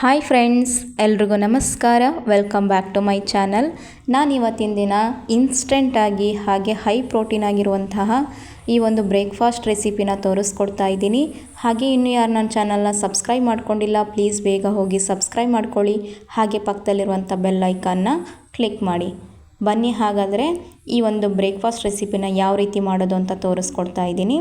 Hi friends ಎಲ್ರಿಗೂ ನಮಸ್ಕಾರ. Welcome back to my channel ನಾನು ಇವತ್ತಿನ ದಿನ ಇನ್ಸ್ಟೆಂಟಾಗಿ ಹಾಗೆ ಹೈ ಪ್ರೋಟೀನ್ ಆಗಿರುವಂತಹ ಈ ಒಂದು ಬ್ರೇಕ್ಫಾಸ್ಟ್ ರೆಸಿಪಿನ ತೋರಿಸ್ಕೊಡ್ತಾ ಇದ್ದೀನಿ. ಹಾಗೆ ಇನ್ನೂ ಯಾರು ನನ್ನ ಚಾನಲ್ನ ಸಬ್ಸ್ಕ್ರೈಬ್ ಮಾಡ್ಕೊಂಡಿಲ್ಲ ಪ್ಲೀಸ್ ಬೇಗ ಹೋಗಿ ಸಬ್ಸ್ಕ್ರೈಬ್ ಮಾಡ್ಕೊಳ್ಳಿ. ಹಾಗೆ ಪಕ್ಕದಲ್ಲಿರುವಂಥ ಬೆಲ್ ಐಕಾನ್ನ ಕ್ಲಿಕ್ ಮಾಡಿ. ಬನ್ನಿ ಹಾಗಾದರೆ ಈ ಒಂದು ಬ್ರೇಕ್ಫಾಸ್ಟ್ ರೆಸಿಪಿನ ಯಾವ ರೀತಿ ಮಾಡೋದು ಅಂತ ತೋರಿಸ್ಕೊಡ್ತಾ ಇದ್ದೀನಿ.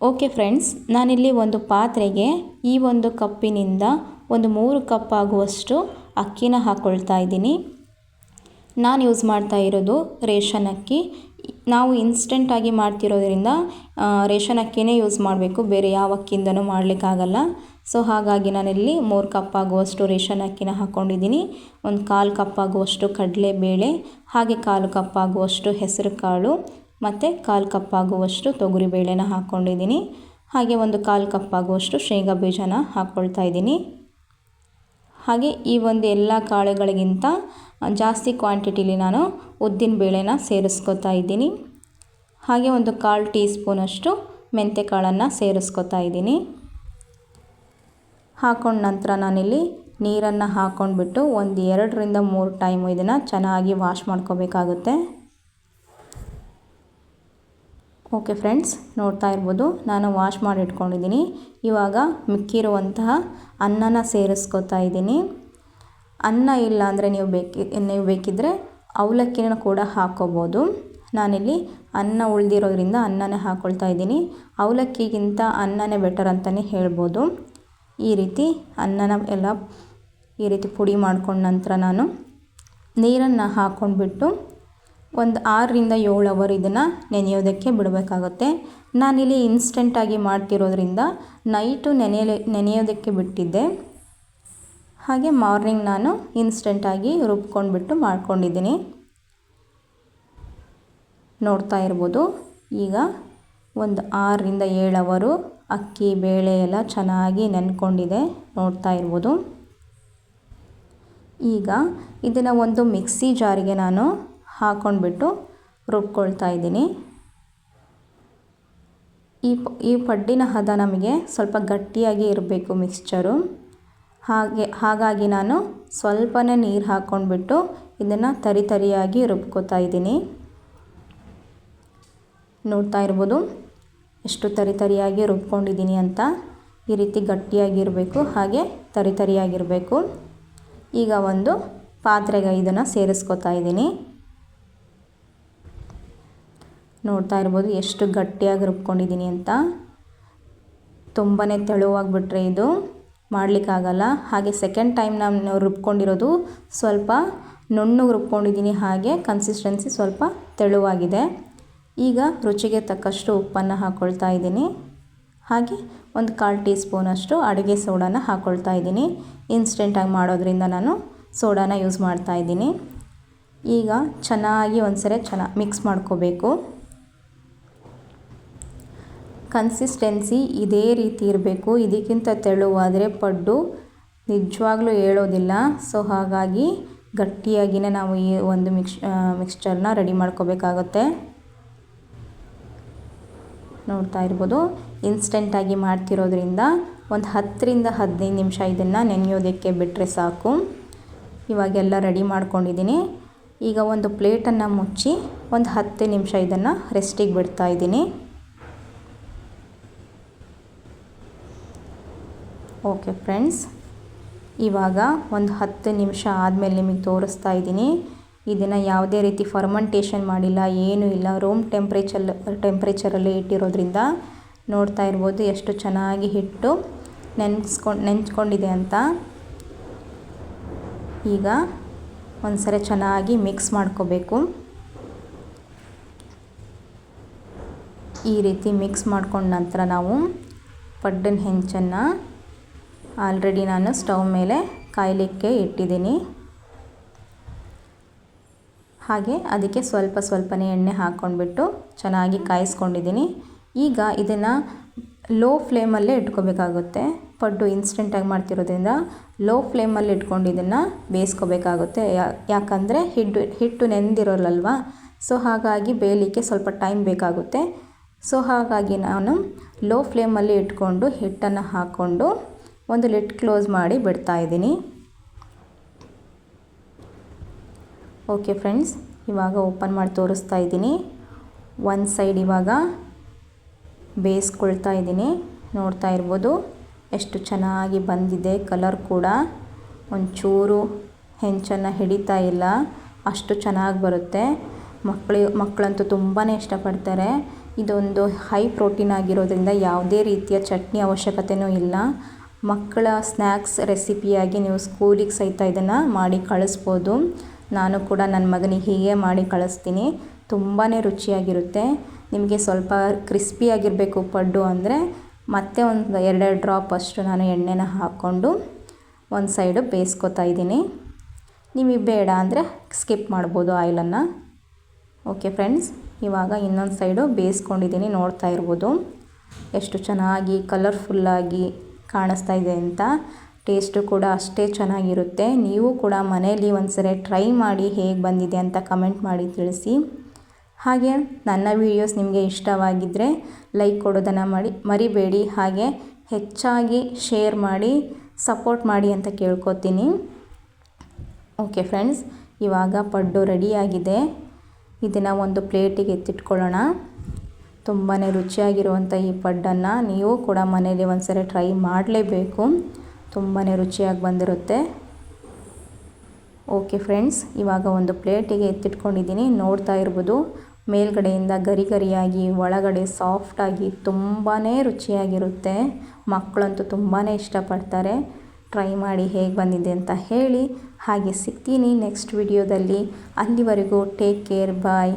ಓಕೆ ಫ್ರೆಂಡ್ಸ್ ನಾನಿಲ್ಲಿ ಒಂದು ಪಾತ್ರೆಗೆ ಈ ಒಂದು ಕಪ್ಪಿನಿಂದ ಒಂದು ಮೂರು ಕಪ್ ಆಗುವಷ್ಟು ಅಕ್ಕಿನ ಹಾಕ್ಕೊಳ್ತಾ ಇದ್ದೀನಿ. ನಾನು ಯೂಸ್ ಮಾಡ್ತಾ ಇರೋದು ರೇಷನ್ ಅಕ್ಕಿ. ನಾವು ಇನ್ಸ್ಟೆಂಟಾಗಿ ಮಾಡ್ತಿರೋದ್ರಿಂದ ರೇಷನ್ ಅಕ್ಕಿನೇ ಯೂಸ್ ಮಾಡಬೇಕು. ಬೇರೆ ಯಾವ ಅಕ್ಕಿಯಿಂದನೂ ಮಾಡಲಿಕ್ಕಾಗಲ್ಲ. ಸೊ ಹಾಗಾಗಿ ನಾನಿಲ್ಲಿ ಮೂರು ಕಪ್ ಆಗುವಷ್ಟು ರೇಷನ್ ಅಕ್ಕಿನ ಹಾಕ್ಕೊಂಡಿದ್ದೀನಿ ಒಂದು ಕಾಲು ಕಪ್ ಆಗುವಷ್ಟು ಕಡಲೆಬೇಳೆ, ಹಾಗೆ ಕಾಲು ಕಪ್ ಆಗುವಷ್ಟು ಹೆಸರು ಕಾಳು ಮತ್ತು ಕಾಲು ಕಪ್ ಆಗುವಷ್ಟು ತೊಗರಿಬೇಳೆನ ಹಾಕ್ಕೊಂಡಿದ್ದೀನಿ ಹಾಗೆ ಒಂದು ಕಾಲು ಕಪ್ ಆಗುವಷ್ಟು ಶೇಂಗಾ ಬೀಜನ ಹಾಕ್ಕೊಳ್ತಾ ಇದ್ದೀನಿ. ಹಾಗೆ ಈ ಒಂದು ಎಲ್ಲ ಕಾಳುಗಳಿಗಿಂತ ಜಾಸ್ತಿ ಕ್ವಾಂಟಿಟಿಲಿ ನಾನು ಉದ್ದಿನ ಬೇಳೆನ ಸೇರಿಸ್ಕೊತಾ ಇದ್ದೀನಿ. ಹಾಗೆ ಒಂದು ಕಾಲು ಟೀ ಸ್ಪೂನಷ್ಟು ಮೆಂತ್ಯ ಕಾಳನ್ನು ಸೇರಿಸ್ಕೊತಾ ಇದ್ದೀನಿ. ಹಾಕೊಂಡ ನಂತರ ನಾನಿಲ್ಲಿ ನೀರನ್ನು ಹಾಕೊಂಡ್ಬಿಟ್ಟು ಒಂದು ಎರಡರಿಂದ ಮೂರು ಟೈಮು ಇದನ್ನು ಚೆನ್ನಾಗಿ ವಾಶ್ ಮಾಡ್ಕೋಬೇಕಾಗುತ್ತೆ. ಓಕೆ ಫ್ರೆಂಡ್ಸ್, ನೋಡ್ತಾ ಇರ್ಬೋದು. ನಾನು ವಾಶ್ ಮಾಡಿ ಇಟ್ಕೊಂಡಿದ್ದೀನಿ ಇವಾಗ ಮಿಕ್ಕಿರುವಂತಹ ಅನ್ನನ ಸೇರಿಸ್ಕೊತಾ ಇದ್ದೀನಿ. ಅನ್ನ ಇಲ್ಲ ಅಂದರೆ ನೀವು ಬೇಕಿ, ನೀವು ಬೇಕಿದ್ದರೆ ಅವಲಕ್ಕಿನ ಕೂಡ ಹಾಕೋಬೋದು. ನಾನಿಲ್ಲಿ ಅನ್ನ ಉಳಿದಿರೋದ್ರಿಂದ ಅನ್ನನೇ ಹಾಕ್ಕೊಳ್ತಾ ಇದ್ದೀನಿ. ಅವಲಕ್ಕಿಗಿಂತ ಅನ್ನನೇ ಬೆಟರ್ ಅಂತಲೇ ಹೇಳ್ಬೋದು. ಈ ರೀತಿ ಅನ್ನನ ಎಲ್ಲ ಈ ರೀತಿ ಪುಡಿ ಮಾಡ್ಕೊಂಡ ನಂತರ ನಾನು ನೀರನ್ನು ಹಾಕ್ಕೊಂಡ್ಬಿಟ್ಟು ಒಂದು ಆರರಿಂದ ಏಳು ಅವರ್ ಇದನ್ನು ನೆನೆಯೋದಕ್ಕೆ ಬಿಡಬೇಕಾಗುತ್ತೆ. ನಾನಿಲ್ಲಿ ಇನ್ಸ್ಟೆಂಟಾಗಿ ಮಾಡ್ತಿರೋದ್ರಿಂದ ನೈಟು ನೆನೆಯಲೆ ನೆನೆಯೋದಕ್ಕೆ ಬಿಟ್ಟಿದ್ದೆ. ಹಾಗೆ ಮಾರ್ನಿಂಗ್ ನಾನು ಇನ್ಸ್ಟೆಂಟಾಗಿ ರುಬ್ಕೊಂಡ್ಬಿಟ್ಟು ಮಾಡ್ಕೊಂಡಿದ್ದೀನಿ. ನೋಡ್ತಾ ಇರ್ಬೋದು. ಈಗ ಒಂದು ಆರರಿಂದ ಏಳು ಅವರು ಅಕ್ಕಿ, ಬೇಳೆ ಎಲ್ಲ ಚೆನ್ನಾಗಿ ನೆನ್ಕೊಂಡಿದೆ. ನೋಡ್ತಾ ಇರ್ಬೋದು. ಈಗ ಇದನ್ನು ಒಂದು ಮಿಕ್ಸಿ ಜಾರಿಗೆ ನಾನು ಹಾಕ್ಕೊಂಡ್ಬಿಟ್ಟು ರುಬ್ಕೊಳ್ತಾ ಇದ್ದೀನಿ. ಈ ಈ ಪಡ್ಡಿನ ಹದ ನಮಗೆ ಸ್ವಲ್ಪ ಗಟ್ಟಿಯಾಗಿ ಇರಬೇಕು ಮಿಕ್ಸ್ಚರು. ಹಾಗೆ, ಹಾಗಾಗಿ ನಾನು ಸ್ವಲ್ಪನೇ ನೀರು ಹಾಕ್ಕೊಂಡ್ಬಿಟ್ಟು ಇದನ್ನು ತರಿ ತರಿಯಾಗಿ ರುಬ್ಕೋತಾ ಇದ್ದೀನಿ. ನೋಡ್ತಾ ಇರ್ಬೋದು ಎಷ್ಟು ತರಿ ತರಿಯಾಗಿ ರುಬ್ಕೊಂಡಿದ್ದೀನಿ ಅಂತ ಈ ರೀತಿ ಗಟ್ಟಿಯಾಗಿರಬೇಕು, ಹಾಗೆ ತರಿ ತರಿಯಾಗಿರಬೇಕು. ಈಗ ಒಂದು ಪಾತ್ರೆಗೆ ಇದನ್ನು ಸೇರಿಸ್ಕೊತಾ ಇದ್ದೀನಿ. ನೋಡ್ತಾ ಇರ್ಬೋದು ಎಷ್ಟು ಗಟ್ಟಿಯಾಗಿ ರುಬ್ಕೊಂಡಿದ್ದೀನಿ ಅಂತ. ತುಂಬಾ ತೆಳುವಾಗಿಬಿಟ್ರೆ ಇದು. ಮಾಡಲಿಕ್ಕಾಗಲ್ಲ. ಹಾಗೆ ಸೆಕೆಂಡ್ ಟೈಮ್ ನಾನು ರುಬ್ಕೊಂಡಿರೋದು ಸ್ವಲ್ಪ ನುಣ್ಣಗೆ ರುಬ್ಕೊಂಡಿದ್ದೀನಿ ಹಾಗೆ ಕನ್ಸಿಸ್ಟೆನ್ಸಿ ಸ್ವಲ್ಪ ತೆಳುವಾಗಿದೆ. ಈಗ ರುಚಿಗೆ ತಕ್ಕಷ್ಟು ಉಪ್ಪನ್ನು ಹಾಕ್ಕೊಳ್ತಾ ಇದ್ದೀನಿ. ಹಾಗೆ ಒಂದು ಕಾಲು ಟೀ ಸ್ಪೂನಷ್ಟು ಅಡುಗೆ ಸೋಡಾನ ಹಾಕ್ಕೊಳ್ತಾ ಇದ್ದೀನಿ. ಇನ್ಸ್ಟೆಂಟಾಗಿ ಮಾಡೋದ್ರಿಂದ ನಾನು ಸೋಡಾನ ಯೂಸ್ ಮಾಡ್ತಾ ಇದ್ದೀನಿ. ಈಗ ಚೆನ್ನಾಗಿ ಒಂದು ಸರಿ ಚೆನ್ನಾಗಿ ಮಿಕ್ಸ್ ಮಾಡ್ಕೋಬೇಕು. ಕನ್ಸಿಸ್ಟೆನ್ಸಿ ಇದೇ ರೀತಿ ಇರಬೇಕು. ಇದಕ್ಕಿಂತ ತೆಳುವಾದರೆ ಪಡ್ಡು ನಿಜವಾಗ್ಲೂ ಹೇಳೋದಿಲ್ಲ. ಸೊ ಹಾಗಾಗಿ ಗಟ್ಟಿಯಾಗಿಯೇ ನಾವು ಈ ಒಂದು ಮಿಕ್ಸ್ ಮಿಕ್ಸ್ಚರ್ನ ರೆಡಿ ಮಾಡ್ಕೋಬೇಕಾಗುತ್ತೆ. ನೋಡ್ತಾ ಇರ್ಬೋದು. ಇನ್ಸ್ಟೆಂಟಾಗಿ ಮಾಡ್ತಿರೋದ್ರಿಂದ ಒಂದು ಹತ್ತರಿಂದ ಹದಿನೈದು ನಿಮಿಷ ಇದನ್ನು ನೆನೆಯೋದಕ್ಕೆ ಬಿಟ್ಟರೆ ಸಾಕು. ಇವಾಗೆಲ್ಲ ರೆಡಿ ಮಾಡ್ಕೊಂಡಿದ್ದೀನಿ. ಈಗ ಒಂದು ಪ್ಲೇಟನ್ನು ಮುಚ್ಚಿ ಒಂದು ಹತ್ತು ನಿಮಿಷ ಇದನ್ನು ರೆಸ್ಟಿಗೆ ಬಿಡ್ತಾ ಇದ್ದೀನಿ. ಓಕೆ ಫ್ರೆಂಡ್ಸ್ ಇವಾಗ ಒಂದು ಹತ್ತು ನಿಮಿಷ ಆದಮೇಲೆ ನಿಮಗೆ ತೋರಿಸ್ತಾ ಇದ್ದೀನಿ. ಇದನ್ನು ಯಾವುದೇ ರೀತಿ ಫರ್ಮೆಂಟೇಷನ್ ಮಾಡಿಲ್ಲ, ಏನೂ ಇಲ್ಲ. ರೂಮ್ ಟೆಂಪ್ರೇಚರ್ ಟೆಂಪ್ರೇಚರಲ್ಲಿ ಇಟ್ಟಿರೋದ್ರಿಂದ ನೋಡ್ತಾ ಇರ್ಬೋದು ಎಷ್ಟು ಚೆನ್ನಾಗಿ ಹಿಟ್ಟು ನೆನೆಸ್ಕೊಂಡು ನೆಂಚ್ಕೊಂಡಿದೆ ಅಂತ. ಈಗ ಒಂದು ಸರಿ ಚೆನ್ನಾಗಿ ಮಿಕ್ಸ್ ಮಾಡ್ಕೋಬೇಕು. ಈ ರೀತಿ ಮಿಕ್ಸ್ ಮಾಡ್ಕೊಂಡ ನಂತರ ನಾವು ಪಡ್ಡನ ಹೆಂಚನ್ನು ಆಲ್ರೆಡಿ ನಾನು ಸ್ಟವ್ ಮೇಲೆ ಕಾಯಲಿಕ್ಕೆ ಇಟ್ಟಿದ್ದೀನಿ. ಹಾಗೆ ಅದಕ್ಕೆ ಸ್ವಲ್ಪ ಸ್ವಲ್ಪನೇ ಎಣ್ಣೆ ಹಾಕ್ಕೊಂಡ್ಬಿಟ್ಟು ಚೆನ್ನಾಗಿ ಕಾಯಿಸ್ಕೊಂಡಿದ್ದೀನಿ. ಈಗ ಇದನ್ನು ಲೋ ಫ್ಲೇಮಲ್ಲೇ ಇಟ್ಕೋಬೇಕಾಗುತ್ತೆ. ಪಡ್ಡು ಇನ್ಸ್ಟೆಂಟಾಗಿ ಮಾಡ್ತಿರೋದ್ರಿಂದ ಲೋ ಫ್ಲೇಮಲ್ಲಿ ಇಟ್ಕೊಂಡು ಇದನ್ನು ಬೇಯಿಸ್ಕೋಬೇಕಾಗುತ್ತೆ. ಯಾಕಂದರೆ ಹಿಟ್ಟು ಹಿಟ್ಟು ನೆಂದಿರೋಲ್ಲಲ್ವ ಸೊ ಹಾಗಾಗಿ ಬೇಯಲಿಕ್ಕೆ ಸ್ವಲ್ಪ ಟೈಮ್ ಬೇಕಾಗುತ್ತೆ. ಸೊ ಹಾಗಾಗಿ ನಾನು ಲೋ ಫ್ಲೇಮಲ್ಲಿ ಇಟ್ಕೊಂಡು ಹಿಟ್ಟನ್ನು ಹಾಕ್ಕೊಂಡು ಒಂದು ಲಿಟ್ ಕ್ಲೋಸ್ ಮಾಡಿ ಬಿಡ್ತಾ ಇದ್ದೀನಿ. ಓಕೆ ಫ್ರೆಂಡ್ಸ್, ಇವಾಗ ಓಪನ್ ಮಾಡಿ ತೋರಿಸ್ತಾ ಇದ್ದೀನಿ. ಒಂದು ಸೈಡ್ ಇವಾಗ ಬೇಯಿಸ್ಕೊಳ್ತಾ ಇದ್ದೀನಿ. ನೋಡ್ತಾ ಇರ್ಬೋದು, ಎಷ್ಟು ಚೆನ್ನಾಗಿ ಬಂದಿದೆ ಕಲರ್ ಕೂಡ. ಒಂಚೂರು ಹೆಂಚನ್ನು ಹಿಡಿತಾ ಇಲ್ಲ, ಅಷ್ಟು ಚೆನ್ನಾಗಿ ಬರುತ್ತೆ. ಮಕ್ಕಳು, ಮಕ್ಕಳಂತೂ ತುಂಬಾ ಇಷ್ಟಪಡ್ತಾರೆ. ಇದೊಂದು ಹೈ ಪ್ರೋಟೀನ್ ಆಗಿರೋದ್ರಿಂದ ಯಾವುದೇ ರೀತಿಯ ಚಟ್ನಿ ಅವಶ್ಯಕತೆಯೂ ಇಲ್ಲ. ಮಕ್ಕಳ ಸ್ನ್ಯಾಕ್ಸ್ ರೆಸಿಪಿಯಾಗಿ ನೀವು ಸ್ಕೂಲಿಗೆ ಸಹಿತ ಇದನ್ನು ಮಾಡಿ ಕಳಿಸ್ಬೋದು. ನಾನು ಕೂಡ ನನ್ನ ಮಗನಿಗೆ ಹೀಗೆ ಮಾಡಿ ಕಳಿಸ್ತೀನಿ. ತುಂಬಾ ರುಚಿಯಾಗಿರುತ್ತೆ. ನಿಮಗೆ ಸ್ವಲ್ಪ ಕ್ರಿಸ್ಪಿಯಾಗಿರಬೇಕು ಪಡ್ಡು ಅಂದರೆ ಮತ್ತೆ ಒಂದು ಎರಡೆರಡು ಡ್ರಾಪ್ ಅಷ್ಟು ನಾನು ಎಣ್ಣೆನ ಹಾಕ್ಕೊಂಡು ಒಂದು ಸೈಡು ಬೇಯಿಸ್ಕೊತಾ ಇದ್ದೀನಿ. ನಿಮಗೆ ಬೇಡ ಅಂದರೆ ಸ್ಕಿಪ್ ಮಾಡ್ಬೋದು ಆಯಿಲನ್ನು. ಓಕೆ ಫ್ರೆಂಡ್ಸ್, ಇವಾಗ ಇನ್ನೊಂದು ಸೈಡು ಬೇಯಿಸ್ಕೊಂಡಿದ್ದೀನಿ, ನೋಡ್ತಾ ಇರ್ಬೋದು. ಎಷ್ಟು ಚೆನ್ನಾಗಿ, ಕಲರ್ಫುಲ್ಲಾಗಿ ಕಾಣಿಸ್ತಾ ಇದೆ ಅಂತ. ಟೇಸ್ಟು ಕೂಡ ಅಷ್ಟೇ ಚೆನ್ನಾಗಿರುತ್ತೆ. ನೀವು ಕೂಡ ಮನೆಯಲ್ಲಿ ಒಂದ್ಸರಿ ಟ್ರೈ ಮಾಡಿ ಹೇಗೆ ಬಂದಿದೆ ಅಂತ ಕಮೆಂಟ್ ಮಾಡಿ ತಿಳಿಸಿ. ಹಾಗೆ ನನ್ನ ವೀಡಿಯೋಸ್ ನಿಮಗೆ ಇಷ್ಟವಾಗಿದ್ದರೆ ಲೈಕ್ ಕೊಡೋದನ್ನು ಮಾಡಿ, ಮರಿಬೇಡಿ. ಹಾಗೆ ಹೆಚ್ಚಾಗಿ ಶೇರ್ ಮಾಡಿ, ಸಪೋರ್ಟ್ ಮಾಡಿ ಅಂತ ಕೇಳ್ಕೊತೀನಿ. ಓಕೆ ಫ್ರೆಂಡ್ಸ್, ಇವಾಗ ಪಡ್ಡು ರೆಡಿಯಾಗಿದೆ. ಇದನ್ನು ಒಂದು ಪ್ಲೇಟಿಗೆ ಎತ್ತಿಟ್ಕೊಳ್ಳೋಣ. ತುಂಬಾ ರುಚಿಯಾಗಿರುವಂಥ ಈ ಪಡ್ಡನ್ನು ನೀವು ಕೂಡ ಮನೇಲಿ ಒಂದ್ಸರಿ ಟ್ರೈ ಮಾಡಲೇಬೇಕು. ತುಂಬಾ ರುಚಿಯಾಗಿ ಬಂದಿರುತ್ತೆ. ಓಕೆ ಫ್ರೆಂಡ್ಸ್ ಇವಾಗ ಒಂದು ಪ್ಲೇಟಿಗೆ ಎತ್ತಿಟ್ಕೊಂಡಿದ್ದೀನಿ. ನೋಡ್ತಾ ಇರ್ಬೋದು, ಮೇಲ್ಗಡೆಯಿಂದ ಗರಿ ಗರಿಯಾಗಿ, ಒಳಗಡೆ ಸಾಫ್ಟಾಗಿ ತುಂಬಾ ರುಚಿಯಾಗಿರುತ್ತೆ. ಮಕ್ಕಳಂತೂ ತುಂಬಾ ಇಷ್ಟಪಡ್ತಾರೆ. ಟ್ರೈ ಮಾಡಿ ಹೇಗೆ ಬಂದಿದೆ ಅಂತ ಹೇಳಿ. ಹಾಗೆ ಸಿಗ್ತೀನಿ ನೆಕ್ಸ್ಟ್ ವಿಡಿಯೋದಲ್ಲಿ ಅಲ್ಲಿವರೆಗೂ ಟೇಕ್ ಕೇರ್ ಬಾಯ್